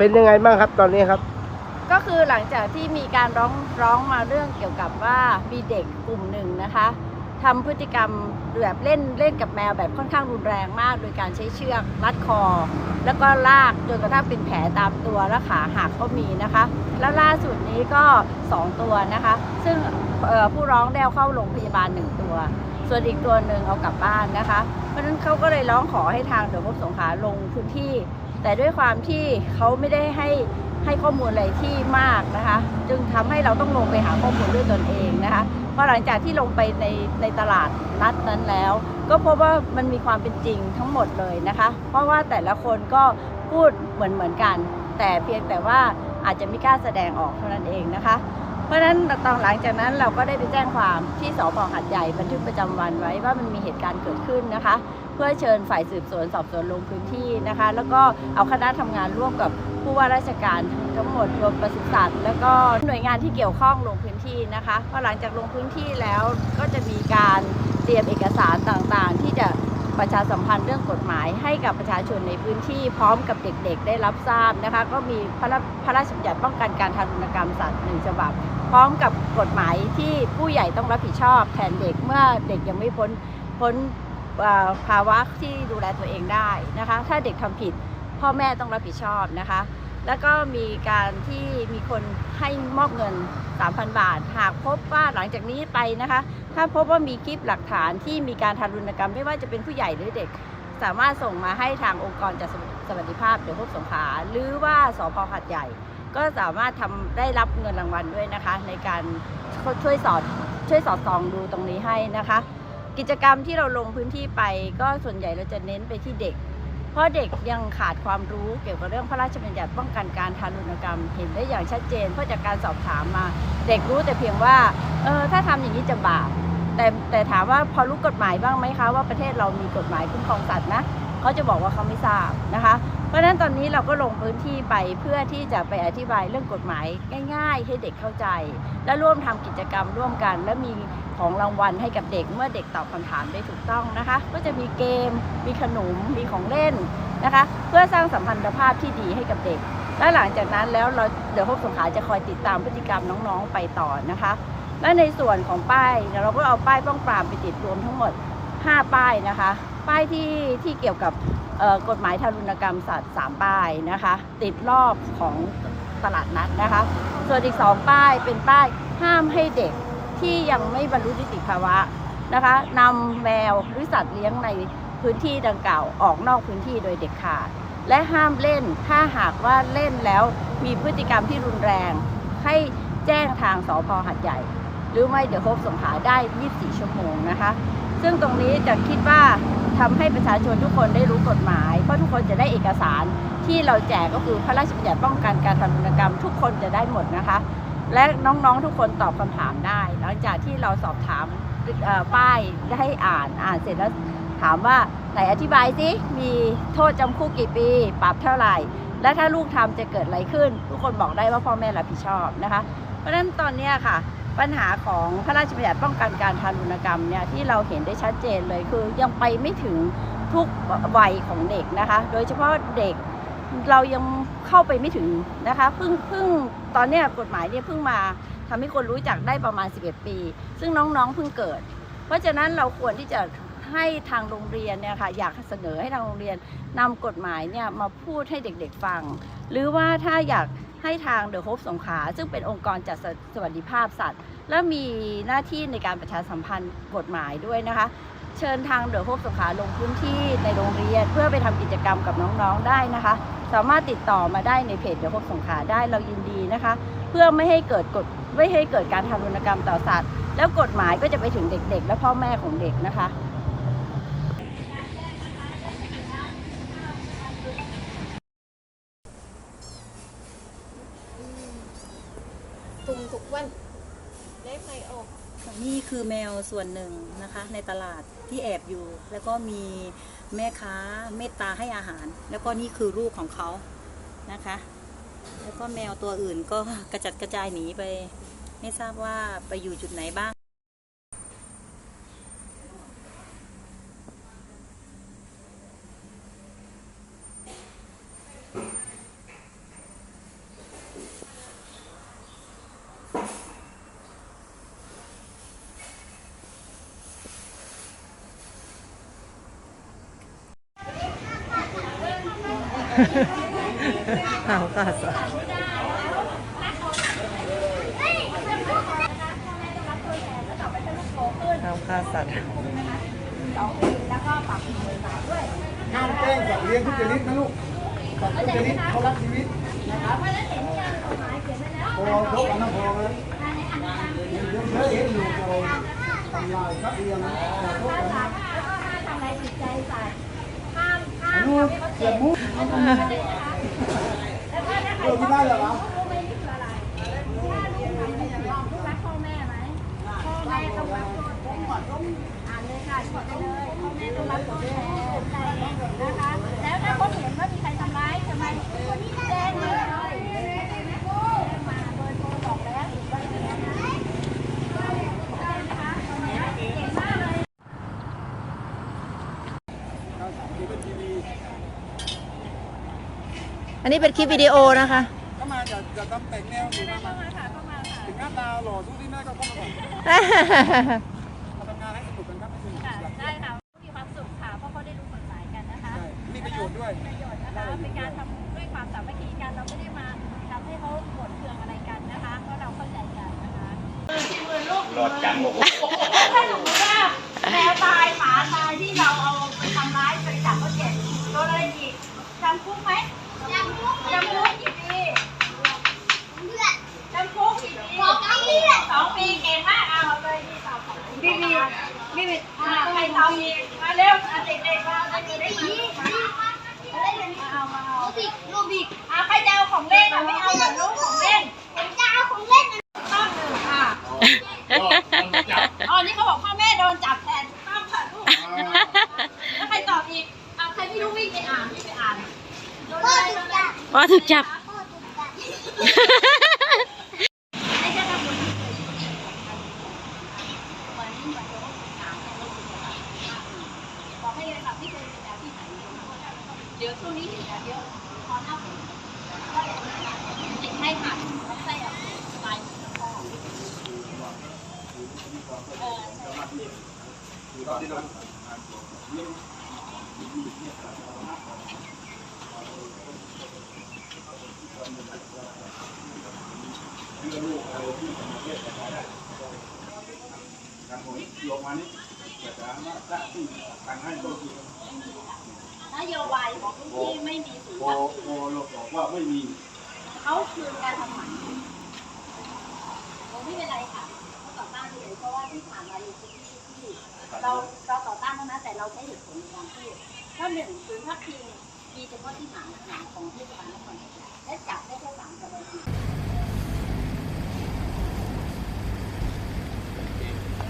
เป็นยังไงบ้างครับตอนนี้ครับ ก็คือหลังจากที่มีการร้องร้องมาเรื่องเกี่ยวกับว่ามีเด็กกลุ่มหนึ่งนะคะทำพฤติกรรมแบบเล่นเล่นกับแมวแบบค่อนข้างรุนแรงมาก โดยการใช้เชือกรัดคอ แล้วก็ลากจนกระทั่งเป็นแผลตามตัวและขาหักก็มีนะคะ แล้วล่าสุดนี้ก็ 2 ตัวนะคะ ซึ่งผู้ร้องได้เอาเข้าโรงพยาบาลหนึ่งตัว ส่วนอีกตัวหนึ่งเอากลับบ้านนะคะ เพราะฉะนั้นเขาก็เลยร้องขอให้ทางเดอะพบสงขาลงพื้นที่ แต่ด้วยความที่เขาไม่ได้ให้ให้ข้อมูลอะไรที่มากนะคะ จึงทำให้เราต้องลงไปหาข้อมูลด้วยตนเองนะคะเพราะหลังจากที่ลงไปในในตลาดนัดนั้นแล้ว ก็พบว่ามันมีความเป็นจริงทั้งหมดเลยนะคะ เพราะว่าแต่ละคนก็พูดเหมือนเหมือนกัน แต่เพียงแต่ว่าอาจจะไม่กล้าแสดงออกเท่านั้นเองนะคะ เพราะฉะนั้นตอนหลังจากนั้นเราก็ได้ไปแจ้งความที่สพหัดใหญ่บันทึกประจำวันไว้ว่ามันมีเหตุการณ์เกิดขึ้นนะคะ พื่อเชิญฝ่ายสืบสวนสอบสวนลงพื้นที่นะคะ แล้วก็เอาคณะทำงานร่วมกับผู้ว่าราชการทั้งหมดรวมปศุสัตว์แล้วก็หน่วยงานที่เกี่ยวข้องลงพื้นที่นะคะพอหลังจากลงพื้นที่แล้วก็จะมีการเตรียมเอกสารต่างๆ ที่จะประชาสัมพันธ์เรื่องกฎหมายให้กับประชาชนในพื้นที่พร้อมกับเด็กๆ ได้รับทราบนะคะ ก็มีพระราพระราชบัญญัติป้องกันการทารุณกรรมสัตว์หนึ่งฉบับ พร้อมกับกฎหมายที่ผู้ใหญ่ต้องรับผิดชอบแทนเด็กเมื่อเด็กยังไม่พ้นพ้น ภาวะที่ดูแลตัวเองได้นะคะ ถ้าเด็กทำผิดพ่อแม่ต้องรับผิดชอบนะคะ แล้วก็มีการที่มีคนให้มอบเงิน 3,000 บาท หากพบว่าหลังจากนี้ไปนะคะ ถ้าพบว่ามีคลิปหลักฐานที่มีการทารุณกรรม ไม่ว่าจะเป็นผู้ใหญ่หรือเด็ก สามารถส่งมาให้ทางองค์กรจัดสวัสดิภาพเดี๋ยวพบสงขาหรือว่าสพหัดใหญ่ ก็สามารถทำได้รับเงินรางวัลด้วยนะคะ ในการช่วยสอดช่วยสอดส่องดูตรงนี้ให้นะคะ กิจกรรมที่เราลงพื้นที่ไปก็ส่วนใหญ่เราจะเน้นไปที่เด็ก เพราะเด็กยังขาดความรู้เกี่ยวกับเรื่องพระราชบัญญัติป้องกันการทารุณกรรม เห็นได้อย่างชัดเจน เพราะจากการสอบถามมา เด็กรู้แต่เพียงว่าเออถ้าทำอย่างนี้จะบาปแต่แต่ถามว่าพอรู้กฎหมายบ้างไหมคะว่าประเทศเรามีกฎหมายคุ้มครองสัตว์นะเขาจะบอกว่าเขาไม่ทราบนะคะ เพราะฉะนั้นตอนนี้เราก็ลงพื้นที่ไปเพื่อที่จะไปอธิบายเรื่องกฎหมายง่าย ๆ ให้เด็กเข้าใจ และร่วมทำกิจกรรมร่วมกัน และมีของรางวัลให้กับเด็กเมื่อเด็กตอบคำถามได้ถูกต้องนะคะ ก็จะมีเกม มีขนม มีของเล่นนะคะ เพื่อสร้างสัมพันธภาพที่ดีให้กับเด็ก และหลังจากนั้นแล้วเราเดี๋ยวพบสงขาจะคอยติดตามพฤติกรรมน้องๆไปต่อนะคะ และในส่วนของป้ายเนี่ยเราก็เอาป้ายป้องปรามไปติดรวมทั้งหมด 5 ป้ายนะคะ ป้ายที่ที่เกี่ยวกับกฎหมายทารุณกรรมสัตว์ 3 ป้ายนะคะ ติดรอบของตลาดนัดนะคะ ส่วนอีก 2 ป้ายเป็นป้ายห้ามให้เด็กที่ยังไม่บรรลุนิติภาวะนะคะนำแมวหรือสัตว์เลี้ยงในพื้นที่ดังกล่าวออกนอกพื้นที่โดยเด็ดขาด และห้ามเล่นถ้าหากว่าเล่นแล้วมีพฤติกรรมที่รุนแรง ให้แจ้งทางสพหัดใหญ่ หรือไม่เดี๋ยวพบสงขาได้ 24 ชั่วโมงนะคะ ซึ่งตรงนี้จะคิดว่า ทำให้ประชาชนทุกคนได้รู้กฎหมาย เพราะทุกคนจะได้เอกสารที่เราแจกก็คือพระราชบัญญัติป้องกันการทารุณกรรม ทุกคนจะได้หมดนะคะ และน้องๆทุกคนตอบคำถามได้ หลังจากที่เราสอบถามป้ายได้อ่านอ่านเสร็จแล้วถามว่าไหนอธิบายสิมีโทษจำคุกกี่ปีปรับเท่าไหร่ และถ้าลูกทำจะเกิดอะไรขึ้น ทุกคนบอกได้ว่าพ่อแม่รับผิดชอบนะคะ เพราะฉะนั้นตอนนี้ค่ะ ปัญหาของพระราชบัญญัติป้องกันการทารุณกรรมเนี่ยที่เราเห็นได้ชัดเจนเลยคือยังไปไม่ถึงทุกวัยของเด็กนะคะ โดยเฉพาะเด็กเรายังเข้าไปไม่ถึงนะคะเพิ่งเพิ่งตอนเนี้ยกฎหมายเนี่ยเพิ่งมาทำให้คนรู้จักได้ประมาณ 11 ปี ซึ่งน้องๆเพิ่งเกิด เพราะฉะนั้นเราควรที่จะให้ทางโรงเรียนเนี่ยค่ะอยากเสนอให้ทางโรงเรียนนำกฎหมายเนี่ยมาพูดให้เด็กๆฟัง หรือว่าถ้าอยาก ให้ทางเดอะโฮปสงขาซึ่งเป็นองค์กรจัดสวัสดิภาพสัตว์ และมีหน้าที่ในการประชาสัมพันธ์กฎหมายด้วยนะคะ เชิญทางเดอะโฮปสงขาลงพื้นที่ในโรงเรียน เพื่อไปทำกิจกรรมกับน้องๆได้นะคะ สามารถติดต่อมาได้ในเพจเดอะโฮปสงขาได้เรายินดีนะคะ เพื่อไม่ให้เกิดกฎไม่ให้เกิดการทารุณกรรมต่อสัตว์ แล้วกฎหมายก็จะไปถึงเด็กๆ และพ่อแม่ของเด็กนะคะ ทุกวัน ได้ไฟออก นี่คือแมวส่วนหนึ่งนะคะ ในตลาดที่แอบอยู่ แล้วก็มีแม่ค้าเมตตาให้อาหาร แล้วก็นี่คือลูกของเขานะคะ แล้วก็แมวตัวอื่นก็กระจัดกระจายหนีไป ไม่ทราบว่าไปอยู่จุดไหนบ้าง ห้ามฆ่าสัตว์ห้ามฆ่าสัตว์ห้ามแกล้งสัตว์เลี้ยงทุกชนิดนะลูกสัตว์ทุกชนิดเขารักชีวิตพอพบกันนะพอเลยเดี๋ยวเคยเห็นอยู่พอทำลายครับเลี้ยนนะนู้นเสียบมุกเออไม่ได้เหรอวะ แล้วถ้าคนเห็นว่ามีใครทำร้ายทำไมคนนี้แจ้งมาเลยมาเบอร์โทรบอกแล้วอีกวันนี้นะได้นะคะเก่งมากเลย อั นนี้เป็นคลิปวิดีโอนะคะเข้ามาจะจะทำแต่งแนวอยู่นะมาถึงหน้าตาหล่อสู้ที่หน้าก็เข้ามาก่อนมาทำงานให้สนุกกันครับให้สนุกกันได้ค่ะมีความสุขค่ะ เพราะเขาได้รู้กฎหมายกันนะคะใช่มีประโยชน์ด้วย ประโยชน์นะคะเป็นการทำด้วยความสามัคคีกัน เราไม่ได้มาทำให้เขาโกรธเคืองอะไรกันนะคะเพราะเราเข้าใจกันนะคะรอดจังโอ้โหถ้าสมมติว่าแมวตายหมาตายที่เราเอาไปทำร้ายไปจับเขาเจ็บโดนอะไรอีกจำคุกไหม จำคุกจำคุกกี่ปีจำคุกกี่ปีสองปีสองปีเก่งมากเอาเลยนี่ตอบของพี่บีพี่บีใครตอบอีกมาเร็วอะเด็กๆมาเด็กๆได้ยินเอามาเอาโรบิกอะใครจะเอาของเล่นอะไม่เอาเหรอลูก อะไรจับพ่อถูกจับพ่อถูกจับไม่ใช่ทำบุญที่เดี๋ยวช่วงนี้เห็นแบบเยอะพอหน้าฝนก็เลยติดให้ขาดไส้ออกสบายเออใช่ นโยบายของพื้นที่ไม่มีศูนย์พอพอรบอกว่าไม่มีเขาคือการทำหมันผมไม่เป็นไรค่ะเขาต่อต้านเลยเพราะว่าที่ผ่านมาอยู่พื้นที่ที่เราเราต่อต้านเท่านั้นแต่เราใช้เหตุผลในการพูดเพราะหนึ่งศูนย์พักพิงมีเฉพาะที่หางหางของเทศบาลนครและจับได้แค่สามคน